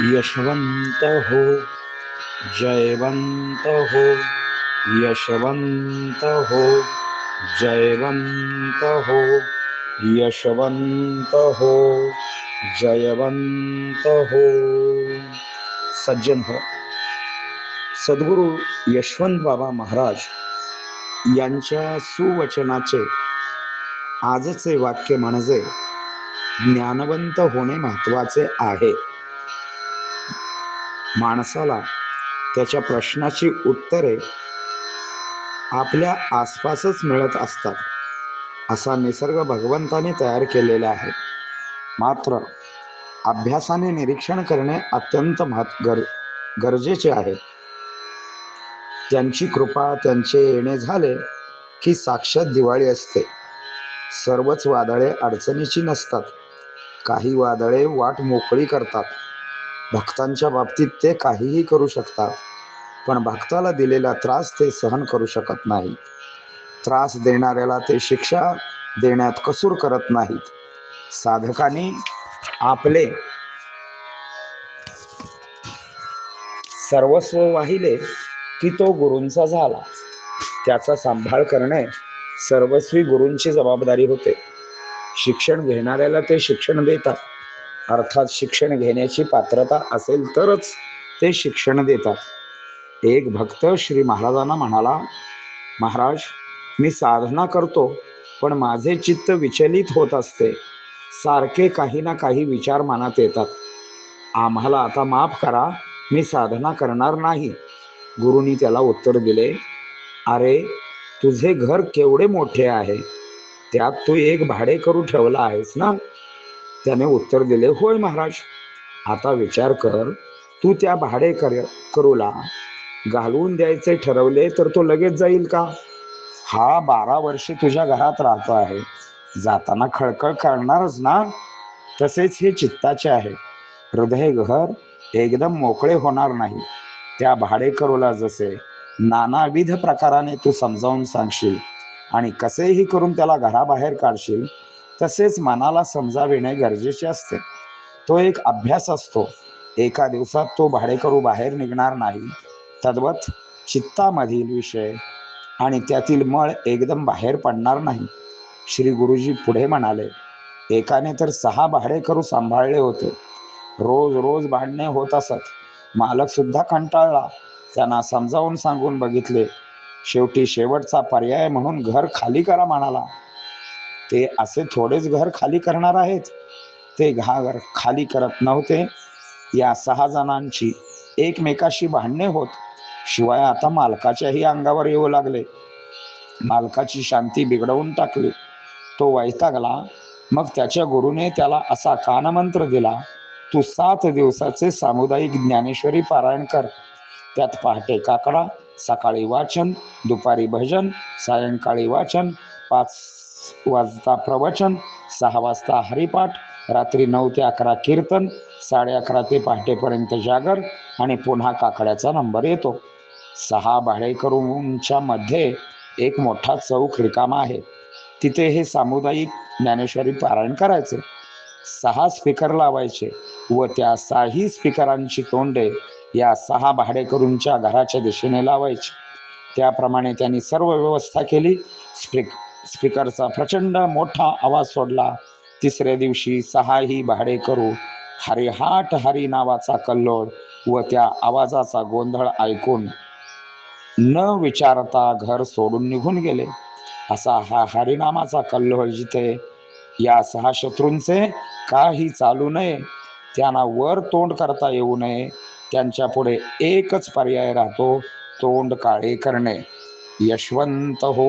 यशवंत हो जयवंत हो यशवंत हो जयवंत हो यशवंत हो जयवंत हो सज्जन हो। सद्गुरू यशवंत बाबा महाराज यांच्या सुवचनाचे आजचे वाक्य म्हणजे ज्ञानवंत होणे महत्त्वाचे आहे. माणसाला त्याच्या प्रश्नाची उत्तरे आपल्या आसपासच मिळत असतात असा निसर्ग भगवंताने तयार केलेला आहे. मात्र अभ्यासाने निरीक्षण करणे अत्यंत महत् गर गरजेचे आहे. त्यांची कृपा त्यांचे येणे झाले की साक्षात दिवाळी असते. सर्वच वादळे अडचणीची नसतात. काही वादळे वाट मोकळी करतात. भक्तांच्या बाबतीत ते काहीही करू शकतात पण भक्ताला दिलेला त्रास ते सहन करू शकत नाही. त्रास देणाऱ्याला ते शिक्षा देण्यात कसूर करत नाहीत. साधकाने आपले सर्वस्व वाहिले की तो गुरूंचा झाला. त्याचा सांभाळ करणे सर्वस्वी गुरूंची जबाबदारी होते. शिक्षण घेणाऱ्याला ते शिक्षण देतात. अर्थात शिक्षण घेण्याची पात्रता असेल तरच ते शिक्षण देतात. एक भक्त श्री महाराजांना म्हणाला महाराज मी साधना करतो पण माझे चित्त विचलित होत असते. सारखे काही ना काही विचार मनात येतात. आम्हाला आता माफ करा मी साधना करणार नाही. गुरुनी त्याला उत्तर दिले अरे तुझे घर केवढे मोठे आहे. त्यात तू एक भाडे करू ठेवला आहेस ना? त्याने उत्तर दिले होय महाराज आता विचार कर तू त्या भाडे कर करूला घालवून द्यायचे ठरवले तर तो लगेच जाईल का? हा बारा वर्षे तुझ्या घरात राहतो आहे जाताना खळखळ करणारच ना? तसेच हे चित्ताचे आहे. हृदय घर एकदम मोकळे होणार नाही. त्या भाडेकरूला जसे नानाविध प्रकाराने तू समजावून सांगशील आणि कसेही करून त्याला घराबाहेर काढशील तसेच मनाला समजाविणे गरजेचे असते. तो एक अभ्यास असतो. एका दिवसात तो भाडेकरू बाहेर निघणार नाही. तद्वत चित्तामधील विषय आणि त्यातील मळ एकदम बाहेर पडणार नाही. श्री गुरुजी पुढे म्हणाले एकाने तर सहा भाडेकरू सांभाळले होते. रोज रोज भांडणे होत असत. मालक सुद्धा कंटाळला. त्यांना समजावून सांगून बघितले. शेवटी शेवटचा पर्याय म्हणून घर खाली करा म्हणाला. ते असे थोडेच घर खाली करणार आहेत. ते घर खाली करत नव्हते. या सहा जणांची एकमेकाशी भांडणे होत. शिवाय आता मालकाच्याही अंगावर येऊ लागले. मालकाची शांती बिघडवून टाकली. तो वैतागला. मग त्याच्या गुरुने त्याला असा कानमंत्र दिला तू सात दिवसाचे सामुदायिक ज्ञानेश्वरी पारायण कर. त्यात पहाटे काकडा सकाळी वाचन दुपारी भजन सायंकाळी वाचन पाच वाजता प्रवचन सहा वाजता हरिपाठ रात्री नऊ ते अकरा कीर्तन साडे अकरा ते पहाटेपर्यंत जागर आणि पुन्हा काकड्याचा नंबर येतो. सहा भाडेकरूंच्या मध्ये एक मोठा चौक रिकामा आहे. तिथे हे सामुदायिक ज्ञानेश्वरी पारायण करायचे. सहा स्पीकर लावायचे व त्या सहाही स्पीकरांची तोंडे या सहा भाडेकरूंच्या घराच्या दिशेने लावायची. त्याप्रमाणे त्यांनी सर्व व्यवस्था केली. स्पीक स्पीकरचा प्रचंड मोठा आवाज सोडला. तिसऱ्या दिवशी सहाही भाडेकरू हरिहाट हरी नावाचा कल्लोळ व त्या आवाजाचा गोंधळ ऐकून न विचारता घर सोडून निघून गेले. असा हा हरिनामाचा कल्लोळ जिथे या सहा शत्रूंचे काही चालू नये त्यांना वर तोंड करता येऊ नये त्यांच्या पुढे एकच पर्याय राहतो तोंड काळे करणे. यशवंत हो.